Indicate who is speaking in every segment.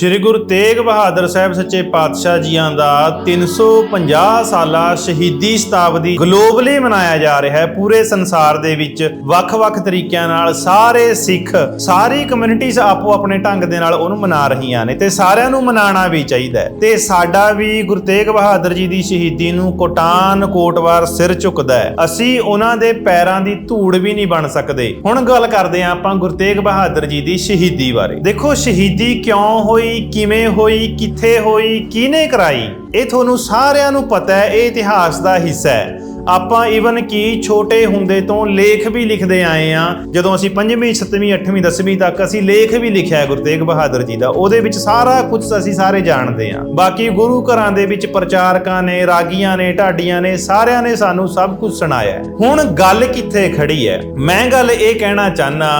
Speaker 1: ਸ੍ਰੀ ਗੁਰੂ ਤੇਗ ਬਹਾਦਰ ਸਾਹਿਬ ਸੱਚੇ ਪਾਤਸ਼ਾਹ ਜੀਆਂ ਦਾ 350 ਸਾਲਾ ਸ਼ਹੀਦੀ ਸ਼ਤਾਬਦੀ ਗਲੋਬਲੀ ਮਨਾਇਆ ਜਾ ਰਿਹਾ ਹੈ। ਪੂਰੇ ਸੰਸਾਰ ਦੇ ਵਿੱਚ ਵੱਖ-ਵੱਖ ਤਰੀਕਿਆਂ ਨਾਲ ਸਾਰੇ ਸਿੱਖ, ਸਾਰੀ ਕਮਿਊਨਿਟੀਜ਼ ਆਪੋ ਆਪਣੇ ਢੰਗ ਦੇ ਨਾਲ ਉਹਨੂੰ ਮਨਾ ਰਹੀਆਂ ਨੇ ਤੇ ਸਾਰਿਆਂ ਨੂੰ ਮਨਾਉਣਾ ਵੀ ਚਾਹੀਦਾ ਹੈ। ਤੇ ਸਾਡਾ ਵੀ ਗੁਰੂ ਤੇਗ ਬਹਾਦਰ ਜੀ ਦੀ ਸ਼ਹੀਦੀ ਨੂੰ ਕੋਟਾਨ ਕੋਟਵਾਰ ਸਿਰ ਝੁਕਦਾ ਹੈ। ਅਸੀਂ ਉਹਨਾਂ ਦੇ ਪੈਰਾਂ ਦੀ ਧੂੜ ਵੀ ਨਹੀਂ ਬਣ ਸਕਦੇ। ਹੁਣ ਗੱਲ ਕਰਦੇ ਹਾਂ ਆਪਾਂ ਗੁਰੂ ਤੇਗ ਬਹਾਦਰ ਜੀ ਦੀ ਸ਼ਹੀਦੀ ਬਾਰੇ। ਦੇਖੋ, ਸ਼ਹੀਦੀ ਕਿਉਂ ਹੋਈ ਕਿਵੇਂ ਹੋਈ, ਕਿੱਥੇ ਹੋਈ, ਕਿਹਨੇ ਕਰਾਈ? ਇਹ ਤੁਹਾਨੂੰ ਸਾਰਿਆਂ ਨੂੰ ਪਤਾ ਹੈ, ਇਹ ਇਤਿਹਾਸ ਦਾ ਹਿੱਸਾ ਹੈ। ਆਪਾਂ ਇਵਨ ਕੀ ਛੋਟੇ ਹੁੰਦੇ ਤੋਂ ਲੇਖ ਵੀ ਲਿਖਦੇ ਆਏ ਆ ਜਦੋਂ ਅਸੀਂ 5ਵੀਂ 7ਵੀਂ 8ਵੀਂ 10ਵੀਂ ਤੱਕ ਅਸੀਂ ਲੇਖ ਵੀ ਲਿਖਿਆ ਗੁਰੂ ਤੇਗ ਬਹਾਦਰ ਜੀ ਦਾ। ਉਹਦੇ ਵਿੱਚ ਸਾਰਾ ਕੁਝ ਅਸੀਂ ਸਾਰੇ ਜਾਣਦੇ ਆ ਬਾਕੀ ਗੁਰੂ ਘਰਾਂ ਦੇ ਵਿੱਚ ਪ੍ਰਚਾਰਕਾਂ ਨੇ, ਰਾਗੀਆਂ ਨੇ, ਢਾਡੀਆਂ ਨੇ, ਸਾਰਿਆਂ ਨੇ ਸਾਨੂੰ ਸਭ ਕੁਝ ਸੁਣਾਇਆ ਹੁਣ ਗੱਲ ਕਿੱਥੇ ਖੜੀ ਹੈ? ਮੈਂ ਗੱਲ ਇਹ ਕਹਿਣਾ ਚਾਹਨਾ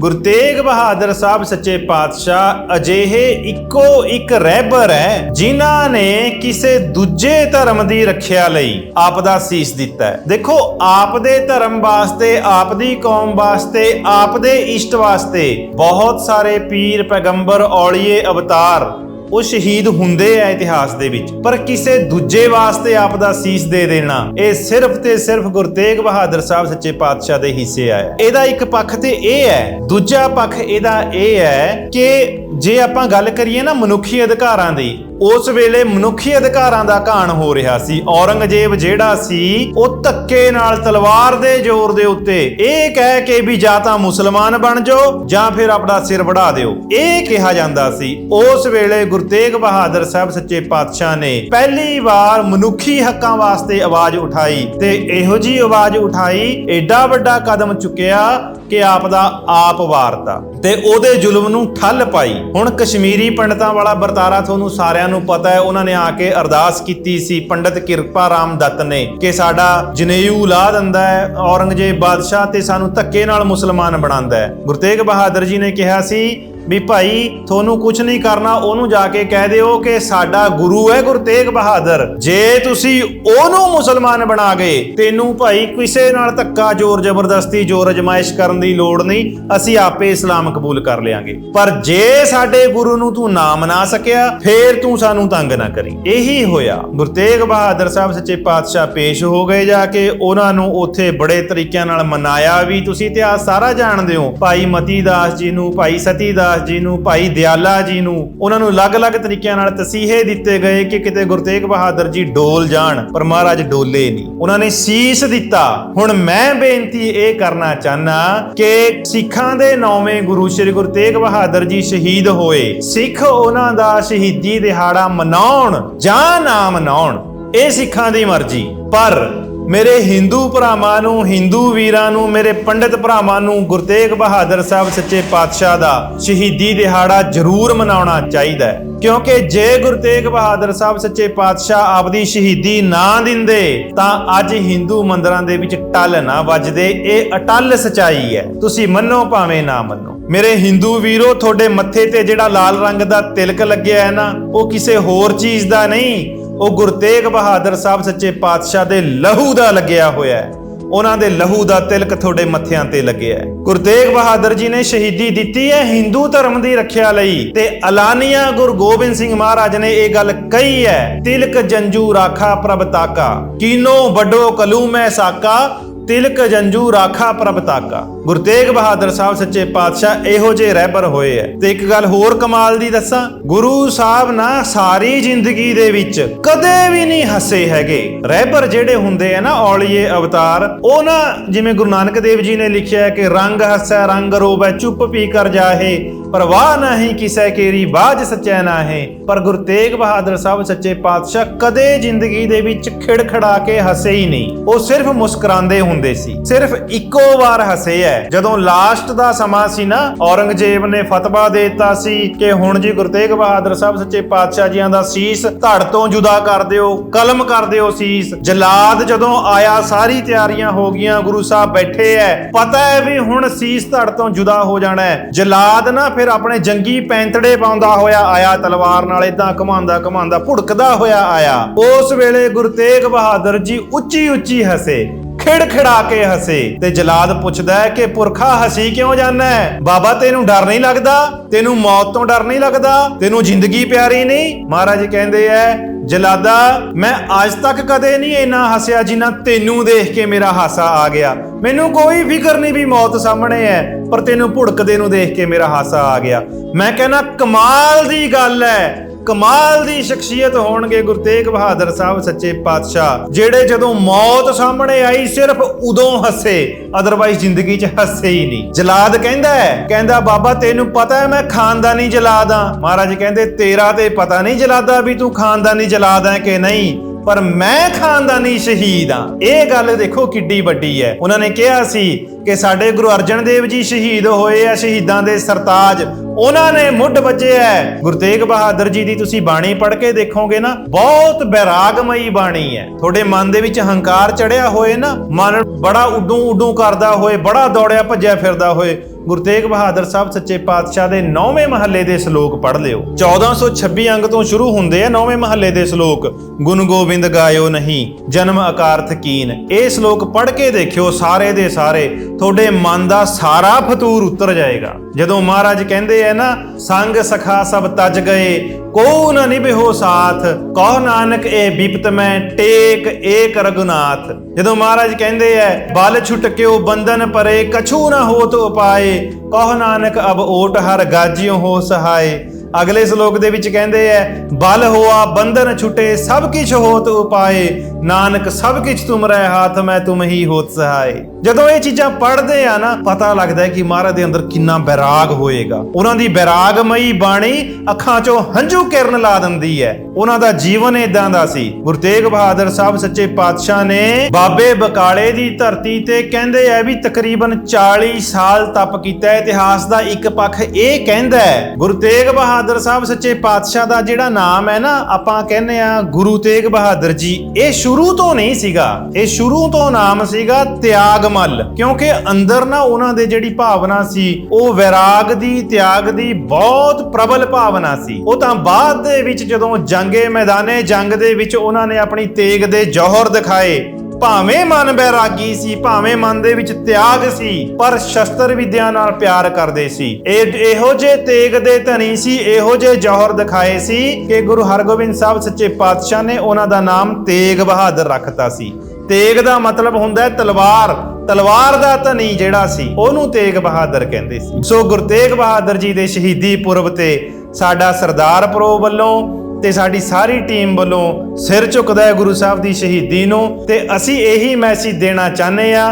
Speaker 1: ਗੁਰੂ ਤੇਗ ਬਹਾਦਰ ਸਾਹਿਬ ਸੱਚੇ ਪਾਤਸ਼ਾਹ ਅਜਿਹੇ ਇੱਕੋ ਇੱਕ ਰਹਿਬਰ ਹੈ ਜਿਨ੍ਹਾਂ ਨੇ ਕਿਸੇ ਦੂਜੇ ਧਰਮ ਦੀ ਰੱਖਿਆ ਲਈ ਆਪ ਦਾ ਸੀਸ ਦਿੱਤਾ ਹੈ। ਦੇਖੋ, ਆਪ ਦੇ ਧਰਮ ਵਾਸਤੇ, ਆਪ ਦੀ ਕੌਮ ਵਾਸਤੇ, ਆਪ ਦੇ ਇਸ਼ਟ ਵਾਸਤੇ ਬਹੁਤ ਸਾਰੇ ਪੀਰ, ਪੈਗੰਬਰ, ਔਲੀਏ, ਅਵਤਾਰ ਉਹ ਸ਼ਹੀਦ ਹੁੰਦੇ ਆ ਇਤਿਹਾਸ ਦੇ ਵਿੱਚ। ਪਰ ਕਿਸੇ ਦੂਜੇ ਵਾਸਤੇ ਆਪ ਦਾ ਸੀਸ ਦੇ ਦੇਣਾ, ਇਹ ਸਿਰਫ ਤੇ ਸਿਰਫ ਗੁਰੂ ਤੇਗ ਬਹਾਦਰ ਸਾਹਿਬ ਸੱਚੇ ਪਾਤਸ਼ਾਹ ਦੇ ਹਿੱਸੇ ਆਇਆ ਇਹਦਾ ਇੱਕ ਪੱਖ ਤੇ ਇਹ ਹੈ, ਦੂਜਾ ਪੱਖ ਇਹਦਾ ਇਹ ਹੈ ਕਿ ਜੇ ਆਪਾਂ ਗੱਲ ਕਰੀਏ ਨਾ ਮਨੁੱਖੀ ਅਧਿਕਾਰਾਂ ਦੀ ਉਸ ਵੇਲੇ ਮਨੁੱਖੀ ਅਧਿਕਾਰਾਂ ਦਾ ਘਾਣ ਹੋ ਰਿਹਾ ਸੀ। ਔਰੰਗਜ਼ੇਬ ਜਿਹੜਾ ਸੀ, ਉਹ ਧੱਕੇ ਨਾਲ ਤਲਵਾਰ ਦੇ ਜ਼ੋਰ ਦੇ ਉੱਤੇ ਇਹ ਕਹਿ ਕੇ ਵੀ ਜਾਂ ਤਾਂ ਮੁਸਲਮਾਨ ਬਣ ਜਾਓ ਜਾਂ ਫਿਰ ਆਪਣਾ ਸਿਰ ਵੜਾ ਦਿਓ। ਇਹ ਕਿਹਾ ਜਾਂਦਾ ਸੀ। ਉਸ ਵੇਲੇ ਗੁਰੂ ਤੇਗ ਬਹਾਦਰ ਸਾਹਿਬ ਸੱਚੇ ਪਾਤਸ਼ਾਹ ਨੇ ਪਹਿਲੀ ਵਾਰ ਮਨੁੱਖੀ ਹੱਕਾਂ ਵਾਸਤੇ ਆਵਾਜ਼ ਉਠਾਈ ਤੇ ਇਹੋ ਜੀ ਆਵਾਜ਼ ਉਠਾਈ ਐਡਾ ਵੱਡਾ ਕਦਮ ਚੁੱਕਿਆ ਕਿ ਆਪ ਦਾ ਆਪ ਵਾਰਤਾ। ਤੇ ਉਹਦੇ ਜ਼ੁਲਮ ਨੂੰ ਠੱਲ ਪਾਈ। ਹੁਣ ਕਸ਼ਮੀਰੀ ਪੰਡਤਾਂ ਵਾਲਾ ਵਰਤਾਰਾ ਤੁਹਾਨੂੰ ਸਾਰਿਆਂ ਨੂੰ ਪਤਾ ਹੈ, ਉਹਨਾਂ ਨੇ ਆ ਕੇ ਅਰਦਾਸ ਕੀਤੀ ਸੀ, ਪੰਡਤ ਕਿਰਪਾ ਰਾਮ ਦੱਤ ਨੇ ਕਿ ਸਾਡਾ ਜਨੇਊ ਲਾ ਦਿੰਦਾ ਹੈ, ਔਰੰਗਜ਼ੇਬ ਬਾਦਸ਼ਾਹ ਤੇ ਸਾਨੂੰ ਧੱਕੇ ਨਾਲ ਮੁਸਲਮਾਨ ਬਣਾਉਂਦਾ ਹੈ। ਗੁਰੂ ਤੇਗ ਬਹਾਦਰ ਜੀ ਨੇ ਕਿਹਾ ਸੀ ਵੀ ਭਾਈ, ਤੁਹਾਨੂੰ ਕੁਝ ਨਹੀਂ ਕਰਨਾ, ਉਹਨੂੰ ਜਾ ਕੇ ਕਹਿ ਦਿਓ ਕਿ ਸਾਡਾ ਗੁਰੂ ਹੈ ਗੁਰੂ ਤੇਗ ਬਹਾਦਰ। ਜੇ ਤੁਸੀਂ ਉਹਨੂੰ ਮੁਸਲਮਾਨ ਬਣਾ ਗਏ, ਤੈਨੂੰ ਭਾਈ ਕਿਸੇ ਨਾਲ ਧੱਕਾ, ਜ਼ੋਰ ਜ਼ਬਰਦਸਤੀ, ਜ਼ੋਰ ਅਜਮਾਇਸ਼ ਕਰਨ ਦੀ ਲੋੜ ਨਹੀਂ, ਅਸੀਂ ਆਪੇ ਇਸਲਾਮ ਕਬੂਲ ਕਰ ਲਿਆਂਗੇ। ਪਰ ਜੇ ਸਾਡੇ ਗੁਰੂ ਨੂੰ ਤੂੰ ਨਾ ਮਨਾ ਸਕਿਆ, ਫੇਰ ਤੂੰ ਸਾਨੂੰ ਤੰਗ ਨਾ ਕਰੀ। ਇਹੀ ਹੋਇਆ। ਗੁਰੂ ਤੇਗ ਬਹਾਦਰ ਸਾਹਿਬ ਸੱਚੇ ਪਾਤਸ਼ਾਹ ਪੇਸ਼ ਹੋ ਗਏ ਜਾ ਕੇ, ਉਹਨਾਂ ਨੂੰ ਉੱਥੇ ਬੜੇ ਤਰੀਕਿਆਂ ਨਾਲ ਮਨਾਇਆ ਵੀ ਤੁਸੀਂ ਇਤਿਹਾਸ ਸਾਰਾ ਜਾਣਦੇ ਹੋ। ਭਾਈ ਮਤੀ ਦਾਸ ਜੀ ਨੂੰ, ਭਾਈ ਸਤੀ ਦਾਸ ਜੀ ਨੂੰ, ਭਾਈ ਦਿਆਲਾ ਜੀ ਨੂੰ, ਉਹਨਾਂ ਨੂੰ ਅਲੱਗ-ਅਲੱਗ ਤਰੀਕਿਆਂ ਨਾਲ ਤਸੀਹੇ ਦਿੱਤੇ ਗਏ ਕਿ ਕਿਤੇ ਗੁਰੂ ਤੇਗ ਬਹਾਦਰ ਜੀ ਡੋਲ ਜਾਣ, ਪਰ ਮਹਾਰਾਜ ਡੋਲੇ ਨਹੀਂ। ਉਹਨਾਂ ਨੇ ਸੀਸ ਦਿੱਤਾ, ਹੁਣ ਮੈਂ ਬੇਨਤੀ ਇਹ ਕਰਨਾ ਚਾਹਨਾ ਕਿ ਸਿੱਖਾਂ ਦੇ ਨੌਵੇਂ ਗੁਰੂ ਸ੍ਰੀ ਗੁਰੂ ਤੇਗ ਬਹਾਦਰ ਜੀ ਸ਼ਹੀਦ ਹੋਏ। ਸਿੱਖ ਉਹਨਾਂ ਦਾ ਸ਼ਹੀਦੀ ਦਿਹਾੜਾ ਮਨਾਉਣ ਜਾਂ ਨਾ ਮਨਾਉਣ, ਇਹ ਸਿੱਖਾਂ ਦੀ ਮਰਜ਼ੀ। ਪਰ ਮੇਰੇ ਹਿੰਦੂ ਭਰਾਵਾਂ ਨੂੰ, ਹਿੰਦੂ ਵੀਰਾਂ ਨੂੰ, ਮੇਰੇ ਪੰਡਿਤ ਭਰਾਵਾਂ ਨੂੰ ਗੁਰਤੇਗ ਬਹਾਦਰ ਸਾਹਿਬ ਸੱਚੇ ਪਾਤਸ਼ਾਹ ਦਾ ਸ਼ਹੀਦੀ ਦਿਹਾੜਾ ਜ਼ਰੂਰ ਮਨਾਉਣਾ ਚਾਹੀਦਾ ਹੈ। ਕਿਉਂਕਿ ਜੇ ਗੁਰਤੇਗ ਬਹਾਦਰ ਸਾਹਿਬ ਸੱਚੇ ਪਾਤਸ਼ਾਹ ਆਪਦੀ ਸ਼ਹੀਦੀ ਨਾ ਦਿੰਦੇ, ਤਾਂ ਅੱਜ ਹਿੰਦੂ ਮੰਦਰਾਂ ਦੇ ਵਿੱਚ ਟੱਲ ਨਾ ਵੱਜਦੇ। ਇਹ ਅਟੱਲ ਸਚਾਈ ਹੈ। ਤੁਸੀਂ ਮੰਨੋ ਭਾਵੇਂ ਨਾ ਮੰਨੋ। ਮੇਰੇ ਹਿੰਦੂ ਵੀਰੋ, ਤੁਹਾਡੇ ਮੱਥੇ ਤੇ ਜਿਹੜਾ ਲਾਲ ਰੰਗ ਦਾ ਤਿਲਕ ਲੱਗਿਆ ਹੈ ਨਾ, ਉਹ ਕਿਸੇ ਹੋਰ ਚੀਜ਼ ਦਾ ਨਹੀਂ ਉਹ ਗੁਰੂ ਤੇਗ ਬਹਾਦਰ ਸਾਹਿਬ ਸੱਚੇ ਪਾਤਸ਼ਾਹ ਦੇ ਲਹੂ ਦਾ ਲੱਗਿਆ ਹੋਇਆ ਹੈ। ਉਹਨਾਂ ਦੇ ਲਹੂ ਦਾ ਤਿਲਕ ਤੁਹਾਡੇ ਮੱਥਿਆਂ ਤੇ ਲੱਗਿਆ ਹੈ। ਗੁਰਤੇਗ ਬਹਾਦਰ ਜੀ ਨੇ ਸ਼ਹੀਦੀ ਦਿੱਤੀ ਹੈ ਹਿੰਦੂ ਧਰਮ ਦੀ ਰੱਖਿਆ ਲਈ ਤੇ ਅਲਾਨੀਆ ਗੁਰੂ ਗੋਬਿੰਦ ਸਿੰਘ ਮਹਾਰਾਜ ਨੇ ਇਹ ਗੱਲ ਕਹੀ ਹੈ, ਤਿਲਕ ਜੰਜੂ ਰਾਖਾ ਪ੍ਰਭ ਤਾਕਾ, ਕੀਨੋ ਵੱਡੋ ਕਲੂ ਮੈਂ ਸਾਕਾ ਤਿਲਕ ਜੰਜੂ ਰਾਖਾ ਪ੍ਰਭ ਤਾਕਾ। ਗੁਰੂ ਤੇਗ ਬਹਾਦਰ ਸਾਹਿਬ ਸੱਚੇ ਪਾਤਸ਼ਾਹ ਇਹੋ ਜਿਹੇ ਰਹਿਬਰ ਹੋਏ ਐ। ਤੇ ਇੱਕ ਗੱਲ ਹੋਰ ਕਮਾਲ ਦੀ ਦੱਸਾਂ, ਗੁਰੂ ਸਾਹਿਬ ਨਾ ਸਾਰੀ ਜ਼ਿੰਦਗੀ ਦੇ ਵਿੱਚ ਕਦੇ ਵੀ ਨਹੀਂ ਹੱਸੇ ਹੈਗੇ। ਰਹਿਬਰ ਜਿਹੜੇ ਹੁੰਦੇ ਆ ਨਾ, ਔਲੀਏ ਅਵਤਾਰ, ਉਹ ਨਾ ਜਿਵੇਂ ਗੁਰੂ ਨਾਨਕ ਦੇਵ ਜੀ ਨੇ ਲਿਖਿਆ ਕਿ ਰੰਗ ਹੱਸੈ, ਰੰਗ ਰੋਵੈ, ਚੁੱਪ ਪੀ ਕਰ ਜਾਹੇ। ਪਰਵਾਹ ਨਹੀਂ ਕਿਸੈ ਕੇਰੀ, ਬਾਜ ਸਚੈ ਨਾਹੇ। ਪਰ ਗੁਰੂ ਤੇਗ ਬਹਾਦਰ ਸਾਹਿਬ ਸੱਚੇ ਪਾਤਸ਼ਾਹ ਕਦੇ ਜ਼ਿੰਦਗੀ ਦੇ ਵਿੱਚ ਖਿੜਖੜਾ ਕੇ ਹੱਸੇ ਹੀ ਨਹੀਂ। ਉਹ ਸਿਰਫ ਮੁਸਕਰਾਉਂਦੇ ਹੁੰਦੇ ਸੀ। ਸਿਰਫ ਇੱਕੋ ਵਾਰ ਹੱਸੇ ਐ। ਜਦੋਂ ਲਾਸਟ ਦਾ ਸਮਾਂ ਸੀ ਨਾ, ਔਰੰਗਜ਼ੇਬ ਨੇ ਫਤਵਾ ਦਿੱਤਾ ਸੀ ਕਿ ਹੁਣ ਜੀ ਗੁਰੂ ਤੇਗ ਬਹਾਦਰ ਸਾਹਿਬ ਸੱਚੇ ਪਾਤਸ਼ਾਹ ਜੀਆਂ ਦਾ ਸੀਸ ਧੜ ਤੋਂ ਜੁਦਾ ਕਰ ਦਿਓ, ਕਲਮ ਕਰ ਦਿਓ ਸੀਸ। ਜਲਾਦ ਜਦੋਂ ਆਇਆ, ਸਾਰੀ ਤਿਆਰੀਆਂ ਹੋ ਗਈਆਂ, ਗੁਰੂ ਸਾਹਿਬ ਬੈਠੇ ਐ। ਪਤਾ ਹੈ ਵੀ ਹੁਣ ਸੀਸ ਧੜ ਤੋਂ ਜੁਦਾ ਹੋ ਜਾਣਾ ਹੈ ਜਲਾਦ ਨਾ ਫਿਰ ਆਪਣੇ ਜੰਗੀ ਪੈਂਤੜੇ ਪਾਉਂਦਾ ਹੋਇਆ ਆਇਆ, ਤਲਵਾਰ ਨਾਲ ਇਦਾਂ ਘਮਾਉਂਦਾ ਘਮਾਉਂਦਾ ਭੁੜਕਦਾ ਹੋਇਆ ਆਇਆ। ਉਸ ਵੇਲੇ ਗੁਰੂ ਤੇਗ ਬਹਾਦਰ ਜੀ ਉੱਚੀ ਉੱਚੀ ਹੱਸੇ, ਖਿੜਖਿੜਾ ਕੇ ਹੱਸੇ ਤੇ ਜਲਾਦ ਪੁੱਛਦਾ ਹੈ ਕਿ ਪੁਰਖਾ ਹਸੀ ਕਿਉਂ ਜਾਂਦਾ ਹੈ? ਬਾਬਾ, ਤੈਨੂੰ ਡਰ ਨਹੀਂ ਲੱਗਦਾ? ਤੈਨੂੰ ਮੌਤ ਤੋਂ ਡਰ ਨਹੀਂ ਲੱਗਦਾ? ਤੈਨੂੰ ਜ਼ਿੰਦਗੀ ਪਿਆਰੀ ਨਹੀਂ? ਮਹਾਰਾਜ ਕਹਿੰਦੇ ਐ ਜਲਾਦਾ, ਮੈਂ ਅੱਜ ਤੱਕ ਕਦੇ ਨਹੀਂ ਇੰਨਾ ਹੱਸਿਆ ਜਿੰਨਾ ਤੈਨੂੰ ਦੇਖ ਕੇ ਮੇਰਾ ਹਾਸਾ ਆ ਗਿਆ। ਮੈਨੂੰ ਕੋਈ ਫਿਕਰ ਨਹੀਂ ਵੀ ਮੌਤ ਸਾਹਮਣੇ ਹੈ, ਪਰ ਤੈਨੂੰ ਭੁੜਕਦੇ ਨੂੰ ਦੇਖ ਕੇ ਮੇਰਾ ਹਾਸਾ ਆ ਗਿਆ। ਮੈਂ ਕਹਿੰਦਾ, ਕਮਾਲ ਦੀ ਗੱਲ ਹੈ। ਕਮਾਲ ਦੀ ਸ਼ਖਸੀਅਤ ਹੋਣਗੇ ਗੁਰੂ ਤੇਗ ਬਹਾਦਰ ਸਾਹਿਬ ਸੱਚੇ ਪਾਤਸ਼ਾਹ, ਜਿਹੜੇ ਜਦੋਂ ਮੌਤ ਸਾਹਮਣੇ ਆਈ ਸਿਰਫ ਉਦੋਂ ਹੱਸੇ ਅਦਰਵਾਈਜ਼ ਜ਼ਿੰਦਗੀ 'ਚ ਹੱਸੇ ਹੀ ਨਹੀਂ। ਜਲਾਦ ਕਹਿੰਦਾ ਹੈ, ਕਹਿੰਦਾ, ਬਾਬਾ, ਤੈਨੂੰ ਪਤਾ ਹੈ ਮੈਂ ਖਾਨਦਾਨੀ ਜਲਾਦ ਆ। ਮਹਾਰਾਜ ਕਹਿੰਦੇ, ਤੇਰਾ ਤੇ ਪਤਾ ਨਹੀਂ ਜਲਾਦਾ ਵੀ ਤੂੰ ਖਾਨਦਾਨੀ ਜਲਾਦ ਹੈ ਕਿ ਨਹੀਂ? ਪਰ ਮੈਂ ਖਾਨਦਾਨੀ ਸ਼ਹੀਦ ਆ ਇਹ ਗੱਲ ਦੇਖੋ ਕਿੱਡੀ ਵੱਡੀ ਹੈ। ਉਹਨਾਂ ਨੇ ਕਿਹਾ ਸੀ ਕਿ ਸਾਡੇ ਗੁਰੂ ਅਰਜਨ ਦੇਵ ਜੀ ਸ਼ਹੀਦ ਹੋਏ ਆ ਸ਼ਹੀਦਾਂ ਦੇ ਸਰਤਾਜ। ਉਹਨਾਂ ਨੇ ਮੁੱਢ ਵੱਜਿਆ ਗੁਰੂ ਤੇਗ ਬਹਾਦਰ ਜੀ ਦੀ ਤੁਸੀਂ ਬਾਣੀ ਪੜ੍ਹ ਕੇ ਦੇਖੋਗੇ ਨਾ, ਬਹੁਤ ਬੈਰਾਗਮਈ ਬਾਣੀ ਹੈ। ਤੁਹਾਡੇ ਮਨ ਦੇ ਵਿੱਚ ਹੰਕਾਰ ਚੜਿਆ ਹੋਏ ਨਾ, ਮਨ ਬੜਾ ਉਡੂ ਉਡੂ ਕਰਦਾ ਹੋਏ, ਬੜਾ ਦੌੜਿਆ ਭੱਜਿਆ ਫਿਰਦਾ ਹੋਏ। ਗੁਰੂ ਤੇਗ ਬਹਾਦਰ ਸਾਹਿਬ ਸੱਚੇ ਪਾਤਸ਼ਾਹ ਦੇ 9ਵੇਂ ਮਹੱਲੇ ਦੇ ਸ਼ਲੋਕ ਪੜ੍ਹ ਲਿਓ। 1426 ਅੰਗ ਤੋਂ ਸ਼ੁਰੂ ਹੁੰਦੇ ਆ 9ਵੇਂ ਮਹੱਲੇ ਦੇ ਸ਼ਲੋਕ। ਗੁਣ ਗੋਬਿੰਦ ਗਾਇਓ ਨਹੀਂ, ਜਨਮ ਅਕਾਰਥ ਕੀਨ। ਇਹ ਸ਼ਲੋਕ ਪੜ੍ਹ ਕੇ ਦੇਖਿਓ ਸਾਰੇ ਦੇ ਸਾਰੇ, ਤੁਹਾਡੇ ਮਨ ਦਾ ਸਾਰਾ ਫਤੂਰ ਉਤਰ ਜਾਏਗਾ। ਜਦੋਂ ਮਹਾਰਾਜ ਕਹਿੰਦੇ ਆ ਨਾ, ਸੰਗ ਸਖਾ ਸਭ ਤਜ ਗਏ ਕੋ ਨ ਨਿਭਿਓ ਸਾਥ ਕਹੋ ਨਾਨਕ ਇਹ ਬਿਪਤ ਮੈਂ, ਟੇਕ ਏਕ ਰਗੁਨਾਥ ਜਦੋਂ ਮਹਾਰਾਜ ਕਹਿੰਦੇ ਐ, ਬਲ ਛੁਟਕਿਓ ਬੰਧਨ ਪਰੇ, ਕਛੂ ਨ ਹੋਤ ਉਪਾਏ ਕਹੋ ਨਾਨਕ ਅਬ ਓਟ ਹਰ ਗਾਜਿਓ ਹੋ ਸਹਾਏ। ਅਗਲੇ ਸ਼ਲੋਕ ਦੇ ਵਿੱਚ ਕਹਿੰਦੇ ਐ, ਬਲ ਹੋਆ, ਬੰਧਨ ਛੁਟੇ, ਸਭ ਕਿਛ ਹੋਤ ਉਪਾਏ, ਨਾਨਕ ਸਭ ਕਿਛ ਤੁਮਰੇ ਹਾਥ, ਮੈਂ ਤੁਮ ਹੀ ਹੋਤ ਸਹਾਏ। ਜਦੋਂ ਇਹ ਚੀਜ਼ਾਂ ਪੜ੍ਹਦੇ ਆ ਨਾ, ਪਤਾ ਲੱਗਦਾ ਹੈ ਕਿ ਮਹਾਰਾਜ ਦੇ ਅੰਦਰ ਕਿੰਨਾ ਬੈਰਾਗ ਹੋਏਗਾ। ਉਹਨਾਂ ਦੀ ਬੈਰਾਗਮਈ ਬਾਣੀ ਅੱਖਾਂ 'ਚੋਂ ਹੰਝੂ ਕਿਰਨ ਲਾ ਦਿੰਦੀ ਹੈ ਉਹਨਾਂ ਦਾ ਜੀਵਨ ਇਦਾਂ ਦਾ ਸੀ। ਗੁਰੂ ਤੇਗ ਬਹਾਦਰ ਸਾਹਿਬ ਸੱਚੇ ਪਾਤਸ਼ਾਹ ਨੇ ਬਾਬੇ ਬਕਾਲੇ ਦੀ ਧਰਤੀ ਤੇ ਕਹਿੰਦੇ ਆ ਵੀ ਤਕਰੀਬਨ 40 ਸਾਲ ਤਪ ਕੀਤਾ। ਇਤਿਹਾਸ ਦਾ ਇੱਕ ਪੱਖ ਇਹ ਕਹਿੰਦਾ ਹੈ, ਗੁਰੂ ਤੇਗ ਬਹਾਦਰ ਸਾਹਿਬ ਸੱਚੇ ਪਾਤਸ਼ਾਹ ਦਾ ਜਿਹੜਾ ਨਾਮ ਹੈ ਨਾ, ਆਪਾਂ ਕਹਿੰਦੇ ਆ ਗੁਰੂ ਤੇਗ ਬਹਾਦਰ ਜੀ, ਇਹ ਸ਼ੁਰੂ ਤੋਂ ਨਹੀਂ ਸੀਗਾ। ਇਹ ਸ਼ੁਰੂ ਤੋਂ ਨਾਮ ਸੀਗਾ ਤਿਆਗਮਲ, ਕਿਉਂਕਿ ਅੰਦਰ ਨਾ ਉਹਨਾਂ ਦੇ ਜਿਹੜੀ ਭਾਵਨਾ ਸੀ, ਉਹ ਵਿਰਾਗ ਦੀ, ਤਿਆਗ ਦੀ ਬਹੁਤ ਪ੍ਰਬਲ ਭਾਵਨਾ ਸੀ। ਉਹ ਤਾਂ ਬਾਅਦ ਦੇ ਵਿੱਚ ਜਦੋਂ ਜੰਗੇ ਮੈਦਾਨੇ, ਜੰਗ ਦੇ ਵਿੱਚ ਉਹਨਾਂ ਨੇ ਆਪਣੀ ਤੇਗ ਦੇ ਜੌਹਰ ਦਿਖਾਏ ਭਾਵੇਂ ਮਨ ਬੈਰਾਗੀ ਸੀ, ਭਾਵੇਂ ਮਨ ਦੇ ਵਿੱਚ ਤਿਆਗ ਸੀ, ਪਰ ਸ਼ਸਤਰ ਵਿਦਿਆ ਨਾਲ ਪਿਆਰ ਕਰਦੇ ਸੀ। ਇਹ ਇਹੋ ਜੇ ਤੇਗ ਦੇ ਧਨੀ ਸੀ, ਇਹੋ ਜੇ ਜੌਹਰ ਦਿਖਾਏ ਸੀ ਕਿ ਗੁਰੂ ਹਰਗੋਬਿੰਦ ਸਾਹਿਬ ਸੱਚੇ ਪਾਤਸ਼ਾਹ ਨੇ ਉਹਨਾਂ ਦਾ ਨਾਮ ਤੇਗ ਬਹਾਦਰ ਰੱਖਤਾ ਸੀ। ਤੇਗ ਦਾ ਮਤਲਬ ਹੁੰਦਾ ਹੈ ਤਲਵਾਰ। ਤਲਵਾਰ ਦਾ ਧਨੀ ਜਿਹੜਾ ਸੀ, ਉਹਨੂੰ ਤੇਗ ਬਹਾਦਰ ਕਹਿੰਦੇ ਸੀ। ਸੋ ਗੁਰੂ ਤੇਗ ਬਹਾਦਰ ਜੀ ਦੇ ਸ਼ਹੀਦੀ ਪੁਰਬ ਤੇ ਸਾਡਾ ਸਰਦਾਰ ਪ੍ਰੋ ਵੱਲੋਂ ਤੇ ਸਾਡੀ ਸਾਰੀ ਟੀਮ ਵੱਲੋਂ ਸਿਰ ਝੁਕਦਾ ਹੈ ਗੁਰੂ ਸਾਹਿਬ ਦੀ ਸ਼ਹੀਦੀ ਨੂੰ ਤੇ ਅਸੀਂ ਇਹੀ ਮੈਸੇਜ ਦੇਣਾ ਚਾਹੁੰਦੇ ਆ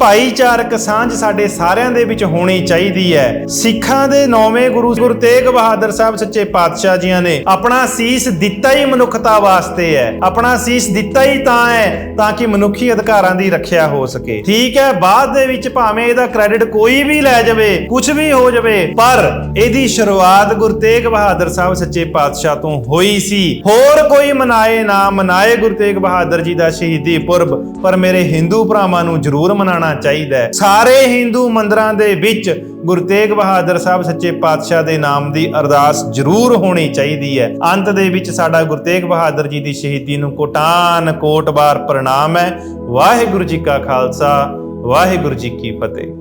Speaker 1: ਭਾਈਚਾਰਕ ਸਾਂਝ ਸਾਡੇ ਸਾਰਿਆਂ ਦੇ ਵਿੱਚ ਹੋਣੀ ਚਾਹੀਦੀ ਹੈ। ਸਿੱਖਾਂ ਦੇ ਨੌਵੇਂ ਗੁਰੂ ਗੁਰੂ ਤੇਗ ਬਹਾਦਰ ਸਾਹਿਬ ਸੱਚੇ ਪਾਤਸ਼ਾਹ ਜੀਆਂ ਨੇ ਆਪਣਾ ਸੀਸ ਦਿੱਤਾ ਹੀ ਮਨੁੱਖਤਾ ਵਾਸਤੇ ਹੈ। ਆਪਣਾ ਸੀਸ ਦਿੱਤਾ ਹੀ ਤਾਂ ਹੈ, ਤਾਂ ਕਿ ਮਨੁੱਖੀ ਅਧਿਕਾਰਾਂ ਦੀ ਰੱਖਿਆ ਹੋ ਸਕੇ। ਠੀਕ ਹੈ, ਬਾਅਦ ਦੇ ਵਿੱਚ ਭਾਵੇਂ ਇਹਦਾ ਕ੍ਰੈਡਿਟ ਕੋਈ ਵੀ ਲੈ ਜਾਵੇ ਕੁਝ ਵੀ ਹੋ ਜਾਵੇ, ਪਰ ਇਹਦੀ ਸ਼ੁਰੂਆਤ ਗੁਰੂ ਤੇਗ ਬਹਾਦਰ ਸਾਹਿਬ ਸੱਚੇ ਪਾਤਸ਼ਾਹ ਤੋਂ ਹੋਈ ਸੀ। ਹੋਰ ਕੋਈ ਮਨਾਏ ਨਾ ਮਨਾਏ ਗੁਰੂ ਤੇਗ ਬਹਾਦਰ ਜੀ ਦਾ ਸ਼ਹੀਦੀ ਪੁਰਬ, ਪਰ ਮੇਰੇ ਹਿੰਦੂ ਭਰਾਵਾਂ ਨੂੰ ਜ਼ਰੂਰ ਮਨਾਉਣਾ ਚਾਹੀਦਾ ਹੈ। ਸਾਰੇ ਹਿੰਦੂ ਮੰਦਰਾਂ ਦੇ ਵਿੱਚ ਗੁਰੂ ਤੇਗ ਬਹਾਦਰ ਸਾਹਿਬ ਸੱਚੇ ਪਾਤਸ਼ਾਹ ਦੇ ਨਾਮ ਦੀ ਅਰਦਾਸ ਜ਼ਰੂਰ ਹੋਣੀ ਚਾਹੀਦੀ ਹੈ। ਅੰਤ ਦੇ ਵਿੱਚ ਸਾਡਾ ਗੁਰੂ ਤੇਗ ਬਹਾਦਰ ਜੀ ਦੀ ਸ਼ਹੀਦੀ ਨੂੰ ਕੋਟਾਨ ਕੋਟ ਬਾਰ ਪ੍ਰਣਾਮ ਹੈ। ਵਾਹਿਗੁਰੂ ਜੀ ਕਾ ਖਾਲਸਾ, ਵਾਹਿਗੁਰੂ ਜੀ ਕੀ ਫਤਿਹ।